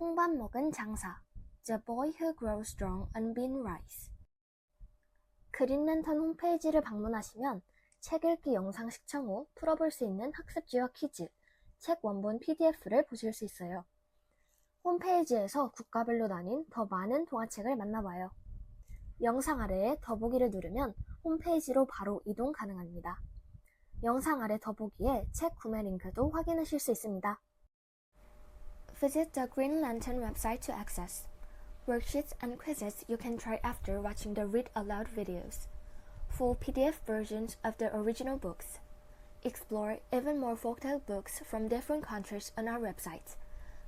콩밥 먹은 장사 The Boy Who Grows Strong on Bean Rice 그린랜턴 홈페이지를 방문하시면 책 읽기 영상 시청 후 풀어볼 수 있는 학습지와 퀴즈, 책 원본 PDF를 보실 수 있어요. 홈페이지에서 국가별로 나뉜 더 많은 동화책을 만나봐요. 영상 아래에 더보기를 누르면 홈페이지로 바로 이동 가능합니다. 영상 아래 더보기에 책 구매 링크도 확인하실 수 있습니다. Visit the Green Lantern website to access worksheets and quizzes you can try after watching the read aloud videos, full PDF versions of the original books. Explore even more folktale books from different countries on our website.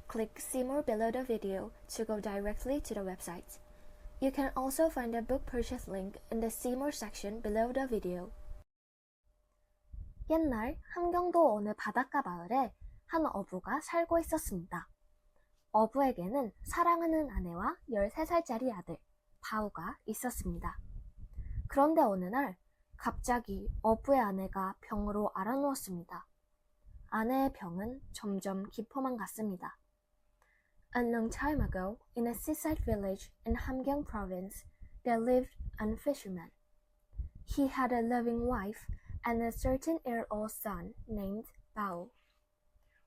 Click see more below the video to go directly to the website. You can also find a book purchase link in the see more section below the video. 옛날 함경도 어느 바닷가 마을에 한 어부가 살고 있었습니다. 어부에게는 사랑하는 아내와 13살짜리 아들, 바우가 있었습니다. 그런데 어느 날, 갑자기 어부의 아내가 병으로 앓아누웠습니다. 아내의 병은 점점 깊어만 갔습니다. A long time ago, in a seaside village in Hamgyong province, there lived a fisherman. He had a loving wife and a certain year-old son named Bao.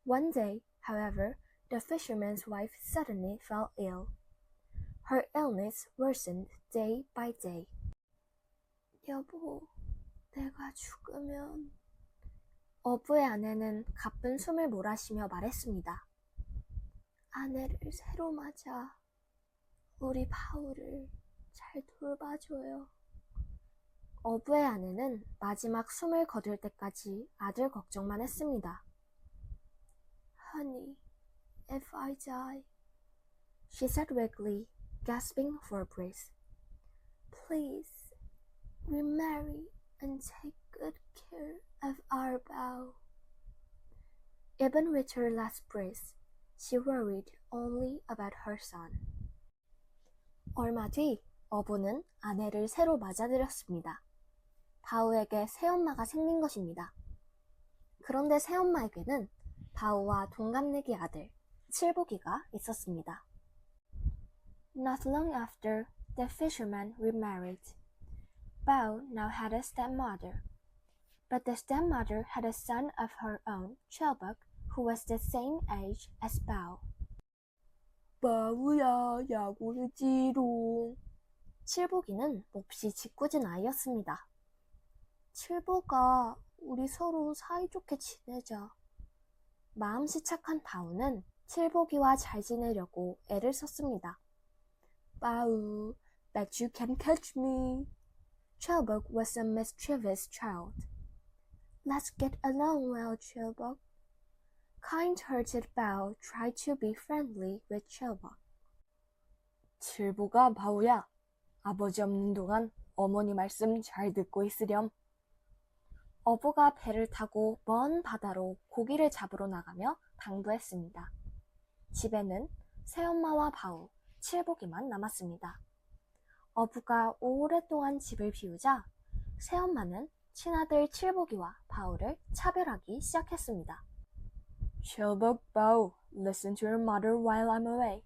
One day, however, the fisherman's wife suddenly fell ill. Her illness worsened day by day. 여보, 내가 죽으면... 어부의 아내는 가쁜 숨을 몰아쉬며 말했습니다. 아내를 새로 맞아. 우리 바우를 잘 돌봐줘요. 어부의 아내는 마지막 숨을 거둘 때까지 아들 걱정만 했습니다. Honey, if I die, she said weakly, gasping for breath. Please, remarry and take good care of our bow. Even with her last breath, she worried only about her son. 얼마 뒤 어부는 아내를 새로 맞아들였습니다. 바우에게 새엄마가 생긴 것입니다. 그런데 새엄마에게는 바우와 동갑내기 아들 칠복이가 있었습니다. Not long after, the fisherman remarried. Bao now had a stepmother. But the stepmother had a son of her own, Chelbuk, who was the same age as Bao. 바우야, 야구를 지롱. 칠복이는 몹시 짓궂은 아이였습니다. 칠복아, 우리 서로 사이좋게 지내자. 마음씨 착한 바우는 칠복이와 잘 지내려고 애를 썼습니다. 바우, bet you can catch me. Chelbuk was a mischievous child. Let's get along well, Chelbuk. Kind-hearted Bao tried to be friendly with Chelbuk. 칠보가 바우야. 아버지 없는 동안 어머니 말씀 잘 듣고 있으렴. 어부가 배를 타고 먼 바다로 고기를 잡으러 나가며 당부했습니다. 집에는 새엄마와 바우, 칠복이만 남았습니다. 어부가 오랫동안 집을 비우자 새엄마는 친아들 칠복이와 바우를 차별하기 시작했습니다. 칠복, 바우, listen to your mother while I'm away.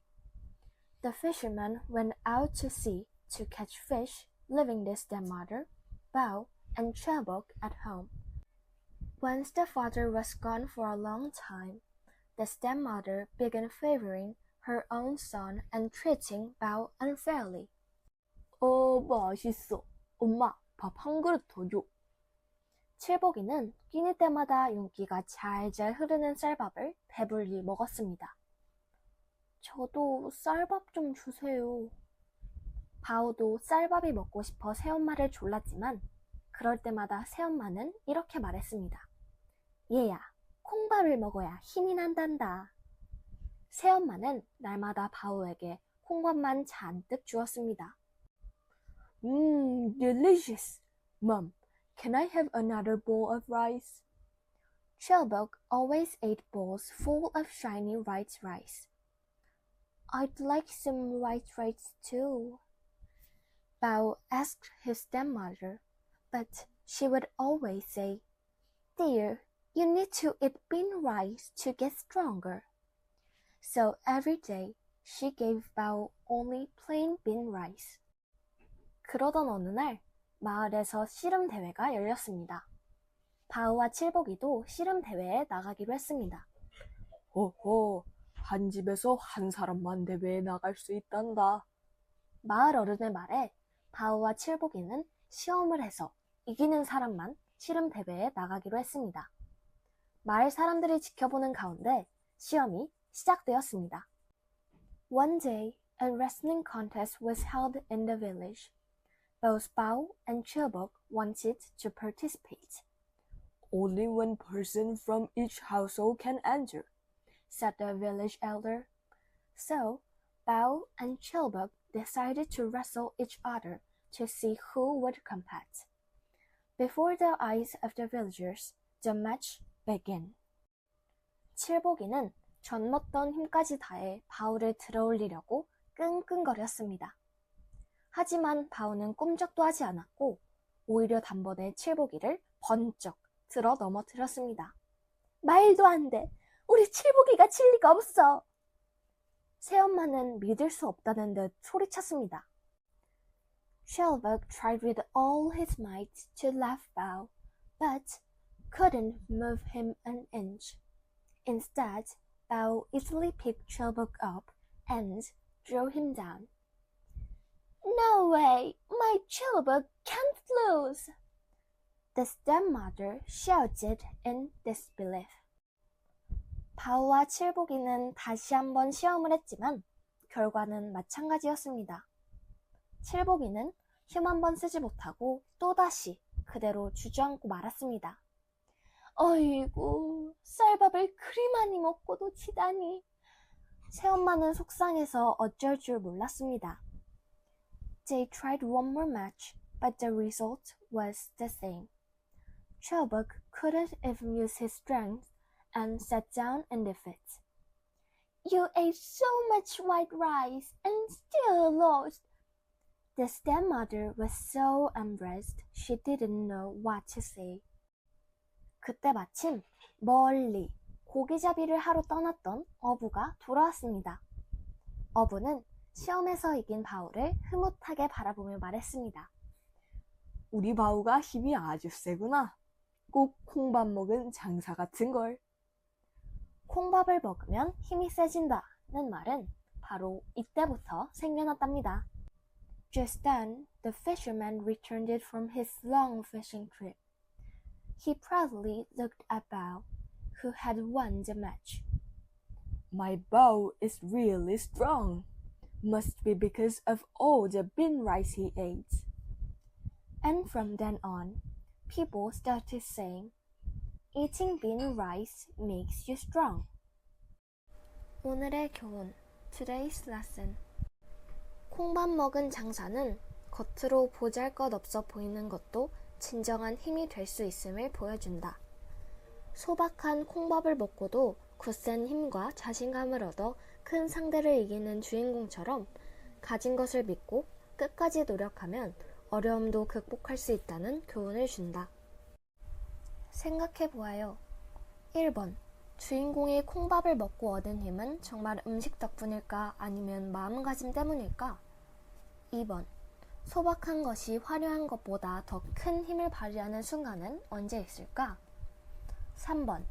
The fisherman went out to sea to catch fish, leaving the stepmother, Bao, and Chelbok at home. Once the father was gone for a long time, the stepmother began favoring her own son and treating Bao unfairly. 어, 맛있어. 엄마, 밥 한 그릇 더 줘. 칠복이는 끼니 때마다 윤기가 잘잘 흐르는 쌀밥을 배불리 먹었습니다. 저도 쌀밥 좀 주세요. 바오도 쌀밥이 먹고 싶어 새엄마를 졸랐지만 그럴 때마다 새엄마는 이렇게 말했습니다. 얘야, 콩밥을 먹어야 힘이 난단다. 새엄마는 날마다 바오에게 콩밥만 잔뜩 주었습니다. Mmm, delicious. Mom, can I have another bowl of rice? Chelbok always ate bowls full of shiny white rice. I'd like some white rice too. Bao asked his stepmother, but she would always say, Dear, you need to eat bean rice to get stronger. So every day, she gave Bao only plain bean rice. 그러던 어느 날 마을에서 씨름 대회가 열렸습니다. 바우와 칠복이도 씨름 대회에 나가기로 했습니다. 호호, 한 집에서 한 사람만 대회에 나갈 수 있단다. 마을 어른의 말에 바우와 칠복이는 시험을 해서 이기는 사람만 씨름 대회에 나가기로 했습니다. 마을 사람들이 지켜보는 가운데 시험이 시작되었습니다. One day, a wrestling contest was held in the village. Both Bao and Chilbok wanted to participate, Only one person from each household can enter. said the village elder. So, Bao and Chilbok decided to wrestle each other to see who would compete. Before the eyes of the villagers, the match began. 칠복이는 전먹던 힘까지 다해 바우를 들어올리려고 끙끙거렸습니다. 하지만 바우는 꿈쩍도 하지 않았고 오히려 단번에 칠복이를 번쩍 들어 넘어뜨렸습니다. 말도 안 돼. 우리 칠복이가 칠 리가 없어. 새엄마는 믿을 수 없다는 듯 소리쳤습니다. Shelbuck tried with all his might to laugh Bao, but couldn't move him an inch. Instead, Bao easily picked Shelbuck up and drew him down. No way! My Shelbuck can't lose! The stepmother shouted in disbelief. 바우와 칠복이는 다시 한번 시험을 했지만 결과는 마찬가지였습니다. 칠복이는 힘 한 번 쓰지 못하고 또다시 그대로 주저앉고 말았습니다. 어이구, 쌀밥을 그리 많이 먹고도 치다니. 새엄마는 속상해서 어쩔 줄 몰랐습니다. They tried one more match, but the result was the same. Chubbuck couldn't even use his strength and sat down in defeat. You ate so much white rice and still lost. The stepmother was so embarrassed she didn't know what to say. 그때 마침 멀리 고기잡이를 하러 떠났던 어부가 돌아왔습니다. 어부는 시험에서 이긴 바울을 흐뭇하게 바라보며 말했습니다. 우리 바우가 힘이 아주 세구나. 꼭 콩밥 먹은 장사 같은 걸. 콩밥을 먹으면 힘이 세진다는 말은 바로 이때부터 생겨났답니다. Just then, the fisherman returned from his long fishing trip. He proudly looked at Bao, who had won the match. My bow is really strong. Must be because of all the bean rice he ate. And from then on, people started saying, Eating bean rice makes you strong. 오늘의 교훈, Today's lesson. 콩밥 먹은 장사는 겉으로 보잘 것 없어 보이는 것도 진정한 힘이 될 수 있음을 보여준다. 소박한 콩밥을 먹고도 굳센 힘과 자신감을 얻어 큰 상대를 이기는 주인공처럼 가진 것을 믿고 끝까지 노력하면 어려움도 극복할 수 있다는 교훈을 준다. 생각해 보아요. 1번. 주인공이 콩밥을 먹고 얻은 힘은 정말 음식 덕분일까 아니면 마음가짐 때문일까? 2번. 소박한 것이 화려한 것보다 더 큰 힘을 발휘하는 순간은 언제 있을까? 3번.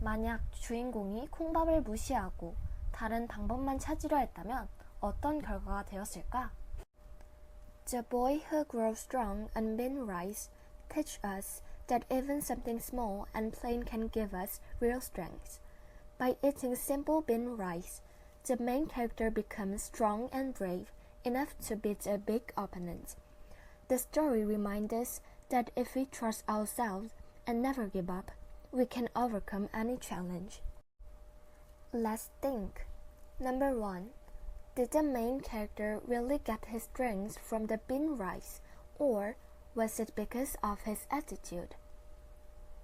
만약 주인공이 콩밥을 무시하고 다른 방법만 찾으려 했다면 어떤 결과가 되었을까? The boy who grows strong on bean rice teach us that even something small and plain can give us real strength. By eating simple bean rice, the main character becomes strong and brave enough to beat a big opponent. The story reminds us that if we trust ourselves and never give up, we can overcome any challenge. Let's think. Number one, did the main character really get his strength from the bean rice, or was it because of his attitude?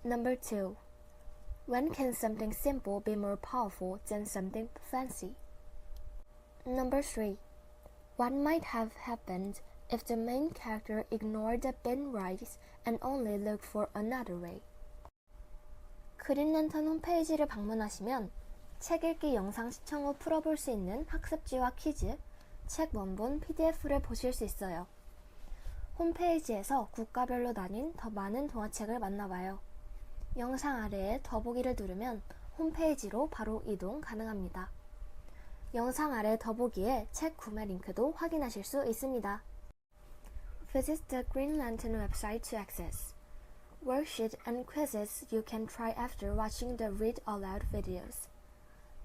Number two, when can something simple be more powerful than something fancy? Number three, what might have happened if the main character ignored the bean rice and only looked for another way? 그린랜턴 홈페이지를 방문하시면 책 읽기 영상 시청 후 풀어볼 수 있는 학습지와 퀴즈, 책 원본 PDF를 보실 수 있어요. 홈페이지에서 국가별로 나뉜 더 많은 동화책을 만나봐요. 영상 아래에 더보기를 누르면 홈페이지로 바로 이동 가능합니다. 영상 아래 더보기에 책 구매 링크도 확인하실 수 있습니다. Visit the Green Lantern website to access worksheet and quizzes you can try after watching the read aloud videos.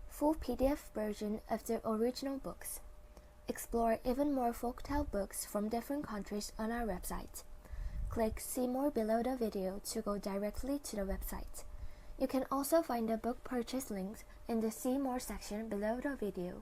Full PDF version of the original books. Explore even more folktale books from different countries on our website. Click See More below the video to go directly to the website. You can also find the book purchase links in the See More section below the video.